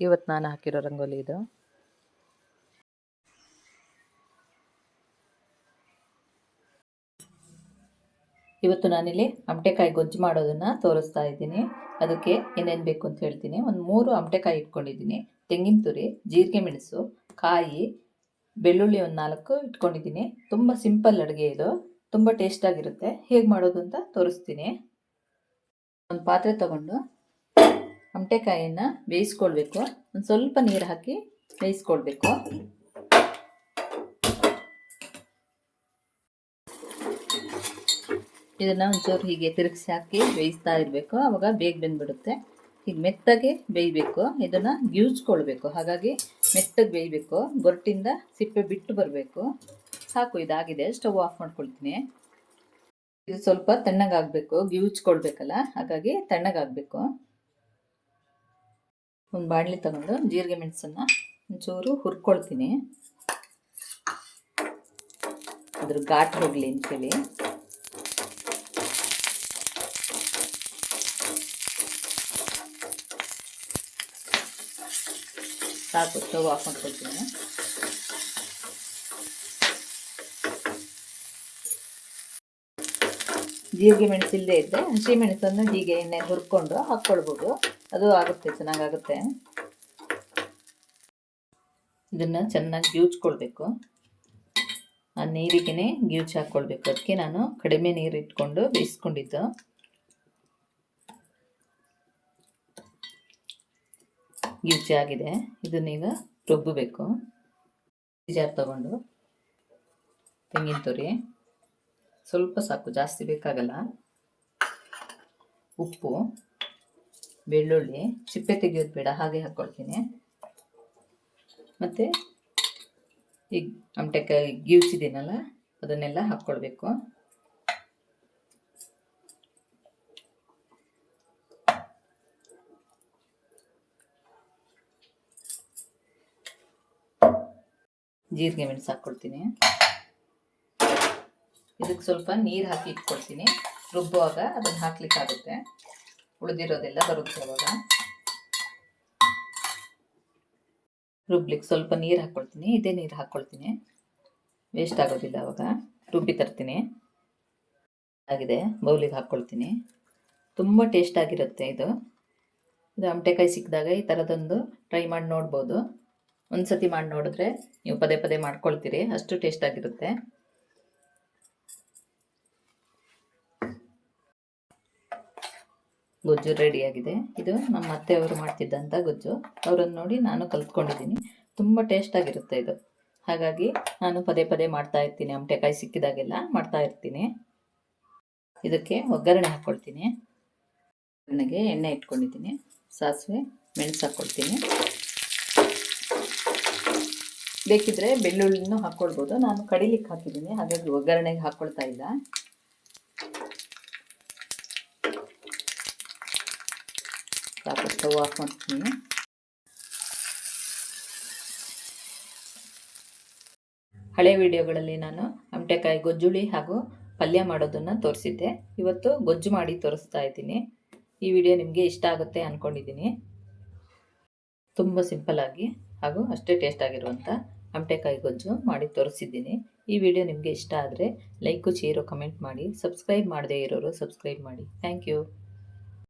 ಇವತ್ತು ನಾನು ಹಾಕಿರೋ ರಂಗೋಲಿ ಇದು. ಇವತ್ತು ನಾನಿಲ್ಲಿ ಅಮಟೆಕಾಯಿ ಗೊಜ್ಜು ಮಾಡೋದನ್ನು ತೋರಿಸ್ತಾ ಇದ್ದೀನಿ. ಅದಕ್ಕೆ ಏನೇನು ಬೇಕು ಅಂತ ಹೇಳ್ತೀನಿ. ಒಂದು ಮೂರು ಅಮಟೆಕಾಯಿ ಇಟ್ಕೊಂಡಿದ್ದೀನಿ. ತೆಂಗಿನ ತುರಿ, ಜೀರಿಗೆ ಮೆಣಸು, ಕಾಯಿ, ಬೆಳ್ಳುಳ್ಳಿ ಒಂದು ನಾಲ್ಕು ಇಟ್ಕೊಂಡಿದ್ದೀನಿ. ತುಂಬ ಸಿಂಪಲ್ ಅಡುಗೆ ಇದು. ತುಂಬ ಟೇಸ್ಟಾಗಿರುತ್ತೆ ಹೇಗೆ ಮಾಡೋದು ಅಂತ ತೋರಿಸ್ತೀನಿ. ಒಂದು ಪಾತ್ರೆ ತಗೊಂಡು ಅಮಟೆಕಾಯಿಯನ್ನು ಬೇಯಿಸ್ಕೊಳ್ಬೇಕು. ಒಂದು ಸ್ವಲ್ಪ ನೀರು ಹಾಕಿ ಬೇಯಿಸ್ಕೊಳ್ಬೇಕು. ಇದನ್ನು ಒಂಚೂರು ಹೀಗೆ ತಿರುಗಿಸಿ ಹಾಕಿ ಬೇಯಿಸ್ತಾ ಇರಬೇಕು. ಆವಾಗ ಬೇಗ ಬೆಂದ್ಬಿಡುತ್ತೆ. ಹೀಗೆ ಮೆತ್ತಗೆ ಬೇಯಬೇಕು. ಇದನ್ನು ಗ್ಯೂಚ್ಕೊಳ್ಬೇಕು ಹಾಗಾಗಿ ಮೆತ್ತಗೆ ಬೇಯಬೇಕು. ಗೊರಟಿಂದ ಸಿಪ್ಪೆ ಬಿಟ್ಟು ಬರಬೇಕು. ಸಾಕು, ಇದಾಗಿದೆ. ಸ್ಟವ್ ಆಫ್ ಮಾಡ್ಕೊಳ್ತೀನಿ. ಇದು ಸ್ವಲ್ಪ ತಣ್ಣಗಾಗಬೇಕು. ಗ್ಯೂಚ್ಕೊಳ್ಬೇಕಲ್ಲ ಹಾಗಾಗಿ ತಣ್ಣಗಾಗಬೇಕು. ಒಂದು ಬಾಣಲಿ ತಗೊಂಡು ಜೀರಿಗೆ ಮೆಣಸನ್ನು ಒಂಚೂರು ಹುರ್ಕೊಳ್ತೀನಿ. ಅದ್ರ ಘಾಟ್ ಹೋಗಲಿ ಅಂತೇಳಿ ಸಾಕು, ಸ್ಟವ್ ಆಫ್ ಮಾಡ್ಕೊಳ್ತೀನಿ ಜೀರಿಗೆ ಮೆಣಸು ಇಲ್ಲದೆ ಇದ್ದರೆ ಹಸಿ ಮೆಣಸನ್ನು ಹೀಗೆ ಎಣ್ಣೆ ಹುರ್ಕೊಂಡು ಹಾಕ್ಕೊಳ್ಬೋದು. ಅದು ಆಗುತ್ತೆ, ಚೆನ್ನಾಗಾಗುತ್ತೆ. ಇದನ್ನು ಚೆನ್ನಾಗಿ ಗ್ಯೂಚ್ಕೊಳ್ಬೇಕು ಆ ನೀರಿಗೆ ಗ್ಯೂಚ್ ಹಾಕ್ಕೊಳ್ಬೇಕು. ಅದಕ್ಕೆ ನಾನು ಕಡಿಮೆ ನೀರು ಇಟ್ಕೊಂಡು ಬೇಯಿಸ್ಕೊಂಡಿದ್ದು. ಗ್ಯೂಚಿ ಆಗಿದೆ. ಇದನ್ನೀಗ ರುಬ್ಬಬೇಕು ಜಾರ್ ತಗೊಂಡು. ತೆಂಗಿನ ತುರಿ. ಸ್ವಲ್ಪ ಸಾಕು, ಜಾಸ್ತಿ ಬೇಕಾಗಲ್ಲ. ಉಪ್ಪು, ಬೆಳ್ಳುಳ್ಳಿ ಸಿಪ್ಪೆ ತೆಗೆಯೋದು ಬೇಡ, ಹಾಗೆ ಹಾಕ್ಕೊಳ್ತೀನಿ ಮತ್ತು ಈಗ ಅಮಟೆಕಾಯಿ ಗೀವ್ಸಿದ್ದೀನಲ್ಲ ಅದನ್ನೆಲ್ಲ ಹಾಕ್ಕೊಳ್ಬೇಕು ಜೀರಿಗೆ ಮೆಣಸು ಹಾಕ್ಕೊಳ್ತೀನಿ ಇದಕ್ಕೆ ಸ್ವಲ್ಪ ನೀರು ಹಾಕಿ ಇಟ್ಕೊಳ್ತೀನಿ ರುಬ್ಬುವಾಗ ಅದನ್ನು ಹಾಕ್ಲಿಕ್ಕಾಗುತ್ತೆ. ಉಳಿದಿರೋದೆಲ್ಲ ಬರುತ್ತೆ ಅವಾಗ ರುಬ್ಲಿಕ್ಕೆ ಸ್ವಲ್ಪ ನೀರು ಹಾಕ್ಕೊಳ್ತೀನಿ ಇದೇ ನೀರು ಹಾಕ್ಕೊಳ್ತೀನಿ ವೇಸ್ಟ್ ಆಗೋದಿಲ್ಲ ಅವಾಗ. ರುಬ್ಬಿ ತರ್ತೀನಿ. ಆಗಿದೆ. ಬೌಲಿಗೆ ಹಾಕ್ಕೊಳ್ತೀನಿ ತುಂಬ ಟೇಸ್ಟಾಗಿರುತ್ತೆ ಇದು. ಇದು ಅಮಟೆಕಾಯಿ ಸಿಕ್ಕಿದಾಗ ಈ ಥರದೊಂದು ಟ್ರೈ ಮಾಡಿ ನೋಡ್ಬೋದು. ಒಂದು ಸತಿ ಮಾಡಿ ನೋಡಿದ್ರೆ ನೀವು ಪದೇ ಪದೇ ಮಾಡ್ಕೊಳ್ತೀರಿ. ಅಷ್ಟು ಟೇಸ್ಟ್ ಆಗಿರುತ್ತೆ. ಗೊಜ್ಜು ರೆಡಿಯಾಗಿದೆ ಇದು ನಮ್ಮ ಅತ್ತೆಯವರು ಮಾಡ್ತಿದ್ದಂಥ ಗೊಜ್ಜು. ಅವರನ್ನು ನೋಡಿ ನಾನು ಕಲ್ತ್ಕೊಂಡಿದ್ದೀನಿ. ತುಂಬ ಟೇಸ್ಟಾಗಿರುತ್ತೆ ಇದು. ಹಾಗಾಗಿ ನಾನು ಪದೇ ಪದೇ ಮಾಡ್ತಾ ಇರ್ತೀನಿ. ಅಮಟೆಕಾಯಿ ಸಿಕ್ಕಿದಾಗೆಲ್ಲ ಮಾಡ್ತಾ ಇರ್ತೀನಿ. ಇದಕ್ಕೆ ಒಗ್ಗರಣೆ ಹಾಕ್ಕೊಳ್ತೀನಿ ಒಗ್ಗರಣೆಗೆ ಎಣ್ಣೆ ಇಟ್ಕೊಂಡಿದ್ದೀನಿ. ಸಾಸಿವೆ, ಮೆಣಸು ಹಾಕ್ಕೊಳ್ತೀನಿ ಬೇಕಿದ್ರೆ ಬೆಳ್ಳುಳ್ಳಿನೂ ಹಾಕ್ಕೊಳ್ಬೋದು ನಾನು ಕಡಿಲಿಕ್ಕೆ ಹಾಕಿದ್ದೀನಿ. ಹಾಗಾಗಿ ಒಗ್ಗರಣೆಗೆ ಹಾಕ್ಕೊಳ್ತಾ ಇಲ್ಲ. ಸ್ಟವ್ ಆಫ್ ಮಾಡ್ತೀನಿ. ಹಳೆ ವಿಡಿಯೋಗಳಲ್ಲಿ ನಾನು ಅಮಟೆಕಾಯಿ ಗೊಜ್ಜುಳಿ ಹಾಗೂ ಪಲ್ಯ ಮಾಡೋದನ್ನು ತೋರಿಸಿದ್ದೆ. ಇವತ್ತು ಗೊಜ್ಜು ಮಾಡಿ ತೋರಿಸ್ತಾ ಇದ್ದೀನಿ. ಈ ವಿಡಿಯೋ ನಿಮಗೆ ಇಷ್ಟ ಆಗುತ್ತೆ ಅಂದ್ಕೊಂಡಿದ್ದೀನಿ ತುಂಬ ಆಗಿ ಹಾಗೂ ಅಷ್ಟೇ ಟೇಸ್ಟ್ ಆಗಿರುವಂಥ ಅಮಟೆಕಾಯಿ ಗೊಜ್ಜು ಮಾಡಿ ತೋರಿಸಿದ್ದೀನಿ. ಈ ವಿಡಿಯೋ ನಿಮಗೆ ಇಷ್ಟ ಆದರೆ ಲೈಕು, ಶೇರು, ಕಮೆಂಟ್ ಮಾಡಿ. ಸಬ್ಸ್ಕ್ರೈಬ್ ಮಾಡದೇ ಇರೋರು ಸಬ್ಸ್ಕ್ರೈಬ್ ಮಾಡಿ. Thank you.